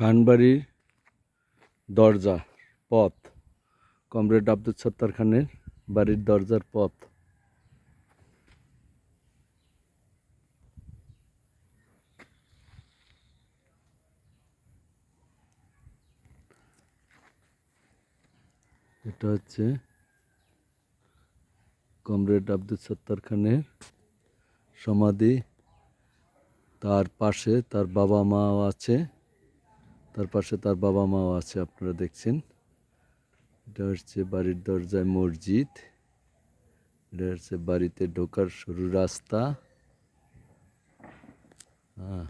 খানবাড়ির দরজা, পথ। কমরেড আব্দুল সত্তার খানের বাড়ির দরজার পথ। এটা হচ্ছে কমরেড আব্দুল সত্তার খানের সমাধি। তার পাশে তার বাবা মাও আছে। তার পাশে তার বাবা মাও আছে, আপনারা দেখছেন। এটা হচ্ছে বাড়ির দরজায় মসজিদ। এটা হচ্ছে বাড়িতে ঢোকার সরু রাস্তা। হ্যাঁ